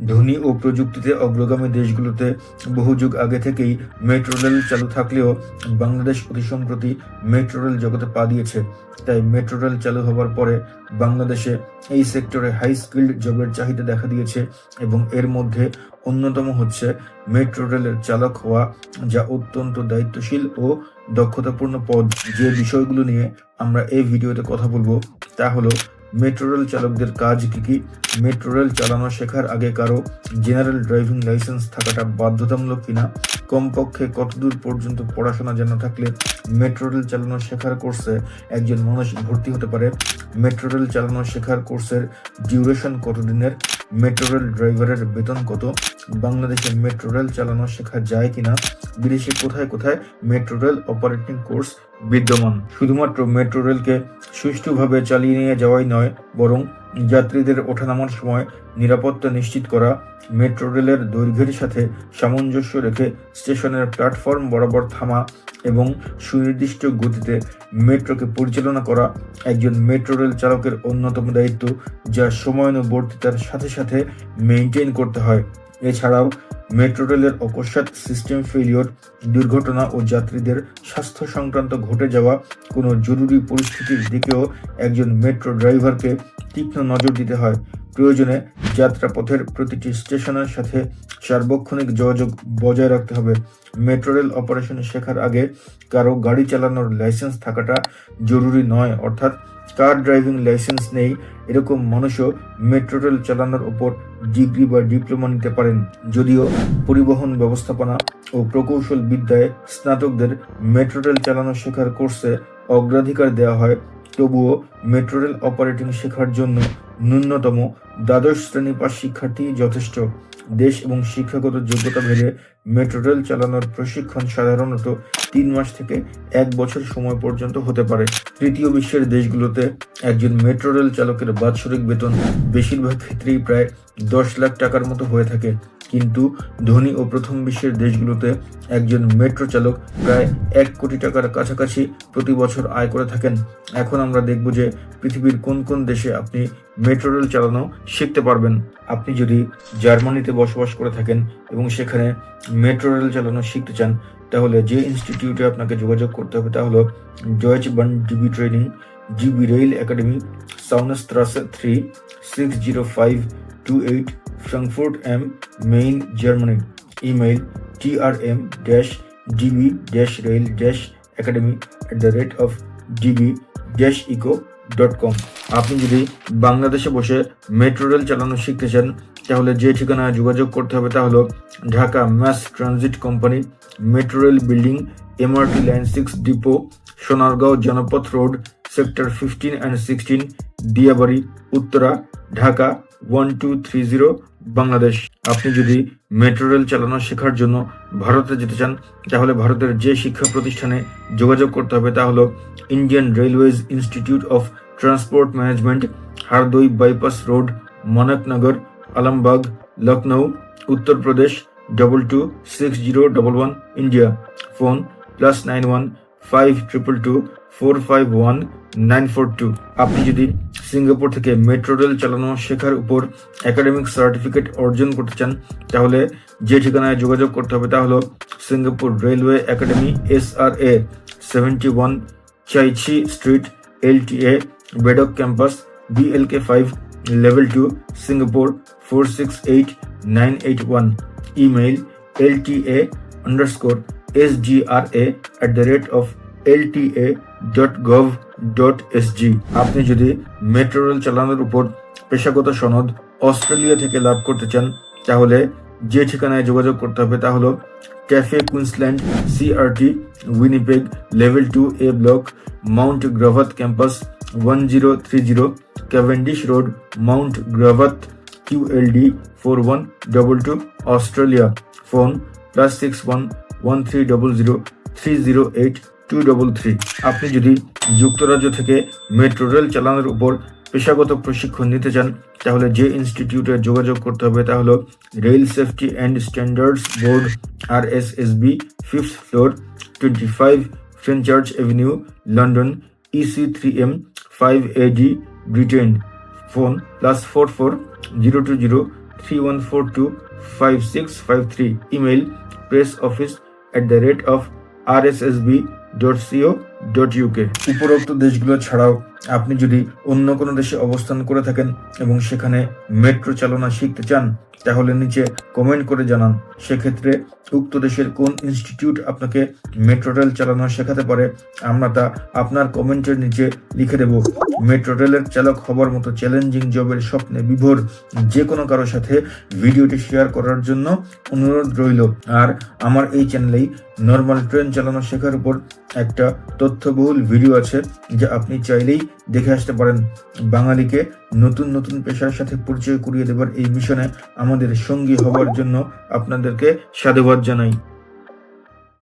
ধনী ও প্রযুক্তিতে অগ্রগামী দেশগুলোতে বহু যুগ আগে থেকেই মেট্রো রেল চালু থাকলেও বাংলাদেশ অতি সম্প্রতি মেট্রো রেল জগতে পা দিয়েছে। তাই মেট্রো রেল চালু হওয়ার পরে বাংলাদেশে এই সেক্টরে হাই স্কিল্ড জবের চাহিদা দেখা দিয়েছে এবং এর মধ্যে অন্যতম হচ্ছে মেট্রো রেলের চালক হওয়া, যা অত্যন্ত দায়িত্বশীল ও দক্ষতাপূর্ণ পদ। যে বিষয়গুলো নিয়ে আমরা এই ভিডিওতে কথা বলব তা হলো মেট্রো রেল চালকদের কাজ কি কি? মেট্রো রেল চালানো শেখার আগে কারও জেনারেল ড্রাইভিং লাইসেন্স থাকাটা বাধ্যতামূলক কিনা? কমপক্ষে কতদূর পর্যন্ত পড়াশোনা জানা থাকলে মেট্রো রেল চালানো শেখার কোর্সে একজন মানুষ ভর্তি হতে পারে? মেট্রো রেল চালানো শেখার কোর্সের ডিউরেশন কতদিনের? মেট্রো রেল ড্রাইভারের বেতন কত? বাংলাদেশে মেট্রো রেল চালানো শেখা যায় কিনা? বিদেশে কোথায় কোথায় মেট্রো রেল অপারেটিং কোর্স বিদ্যমান? শুধুমাত্র মেট্রো রেলকে সুষ্ঠুভাবে চালিয়ে নিয়ে যাওয়াই নয়, বরং যাত্রীদের ওঠানামার সময় নিরাপত্তা নিশ্চিত করা, মেট্রো রেলের দৈর্ঘ্যের সাথে সামঞ্জস্য রেখে স্টেশনের প্ল্যাটফর্ম বরাবর থামা এবং সুনির্দিষ্ট গতিতে মেট্রোকে পরিচালনা করা একজন মেট্রো রেল চালকের অন্যতম দায়িত্ব, যা সময়ানুবর্তিতার সাথে সাথে মেনটেন করতে হয়। এছাড়াও মেট্রো রেলের অকস্মাৎ সিস্টেম ফেলিওর দুর্ঘটনা ও যাত্রীদের স্বাস্থ্য সংক্রান্ত ঘটে যাওয়া কোনো জরুরি পরিস্থিতির দিকেও একজন মেট্রো ড্রাইভারকে তীক্ষ্ণ নজর দিতে হয়। প্রয়োজনে যাত্রাপথের প্রতিটি স্টেশনের সাথে সার্বক্ষণিক যোগাযোগ বজায় রাখতে হবে। মেট্রো রেল অপারেশন শেখার আগে কারও গাড়ি চালানোর লাইসেন্স থাকাটা জরুরি নয়, অর্থাৎ কার ড্রাইভিং লাইসেন্স নেই এরকম মানুষও মেট্রো রেল চালানোর ওপর ডিগ্রি বা ডিপ্লোমা নিতে পারেন। যদিও পরিবহন ব্যবস্থাপনা ও প্রকৌশল বিদ্যায় স্নাতকদের মেট্রো রেল চালানো শেখার কোর্সে অগ্রাধিকার দেওয়া হয়, তবুও মেট্রো রেল অপারেটিং শেখার জন্য ন্যূনতম দ্বাদশ শ্রেণি পাশ শিক্ষার্থী যথেষ্ট। দেশ এবং শিক্ষাগত যোগ্যতা ভেবে মেট্রো রেল চালানোর প্রশিক্ষণ সাধারণত তিন মাস থেকে এক বছর সময় পর্যন্ত হতে পারে। তৃতীয় বিশ্বের দেশগুলোতে একজন মেট্রো রেল চালকের বাৎসরিক বেতন বেশিরভাগ ক্ষেত্রেই প্রায় দশ লাখ টাকার মতো হয়ে থাকে। কিন্তু ধনী ও প্রথম বিশ্বের দেশগুলোতে একজন মেট্রো চালক প্রায় এক কোটি টাকার কাছাকাছি প্রতি বছর আয় করে থাকেন। এখন আমরা দেখব যে পৃথিবীর কোন কোন দেশে আপনি মেট্রো রেল চালানো শিখতে পারবেন। আপনি যদি জার্মানিতে বসবাস করে থাকেন এবং সেখানে মেট্রো রেল চালানো শিখতে চান, তাহলে যে ইনস্টিটিউটে আপনাকে যোগাযোগ করতে হবে তা হলো Joyce Bahn DB training GB rail academy Saonestrasse three six zero five two eight Frankfurt am Main Germany email trm dash db dash rail dash academy at the rate of db dash eco dot com আপনি যদি বাংলাদেশে বসে metro rail চালানো শিখতে চান, তাহলে যে ঠিকানায় যোগাযোগ করতে হবে তা হলো Dhaka mass transit company metro rail building MRT line six depot Sonargaon Janapath road sector fifteen and sixteen Diabari, Uttara, Dhaka one two three zero Bangladesh. আপনি যদি মেট্রো রেল চালানো শেখার জন্য ভারতে যেতে চান, তাহলে ভারতের যে শিক্ষা প্রতিষ্ঠানে যোগাযোগ করতে হবে তা হলো Indian railways institute of transport management Hardoi bypass road, Manaknagar, Alambagh Lucknow Uttar Pradesh double two six zero double one India phone plus nine one five triple two four five one nine four two আপনি যদি Singapore থেকে metro rail চালানো শেখার উপর academic certificate অর্জন করতে চান, তাহলে যে ঠিকানায় যোগাযোগ করতে হবে তা হলো Singapore railway academy S R A seventy one Chai Chee street L T A Bedok campus, BLK five level two Singapore four six eight nine eight one email L T A underscore S G R A at the rate of LTA dot gov dot আপনি যদি metro rail চালানোর উপর পেশাগত সনদ Australia থেকে লাভ করতে চান, তাহলে যে ঠিকানায় যোগাযোগ করতে হবে তা হলো cafe Queensland CRT Winnipeg level two A block Mount Gravatt campus one zero three zero Cavendish road Mount Gravatt QLD four one double two Australia phone plus six one one three double zero three zero eight two double three আপনি যদি যুক্তরাজ্য থেকে metro rail চালানোর উপর পেশাগত প্রশিক্ষণ নিতে চান, তাহলে যে ইনস্টিটিউটে যোগাযোগ করতে হবে তা হলো rail safety and standards board R S S B fifth floor twenty five Fenchurch avenue London EC three M five A D Britain phone plus four four zero two zero three one four two five six five three email press office at the rate of R S S B dot co dot UK উপরোক্ত দেশগুলো ছাড়াও আপনি যদি অন্য কোনো দেশে অবস্থান করে থাকেন এবং সেখানে মেট্রো চালনা শিখতে চান, তাহলে নিচে কমেন্ট করে জানান। সেক্ষেত্রে উক্ত দেশের কোন ইনস্টিটিউট আপনাকে মেট্রো রেল চালানো শেখাতে পারে, আমরা তা আপনার কমেন্টের নিচে লিখে দেব। মেট্রো রেলের চালক হবার মতো চ্যালেঞ্জিং জবের স্বপ্নে বিভোর যে কোনো কারোর সাথে ভিডিওটি শেয়ার করার জন্য অনুরোধ রইল। আর আমার এই চ্যানেলেই নর্মাল ট্রেন চালানো শেখার উপর একটা তথ্যবহুল ভিডিও আছে, যা আপনি চাইলেই দেখে আসতে পারেন। বাঙালিকে নতুন নতুন পেশার সাথে পরিচয় করিয়ে দেবার এই মিশনে আমাদের সঙ্গী হওয়ার জন্য আপনাদেরকে সাধুবাদ জানাই।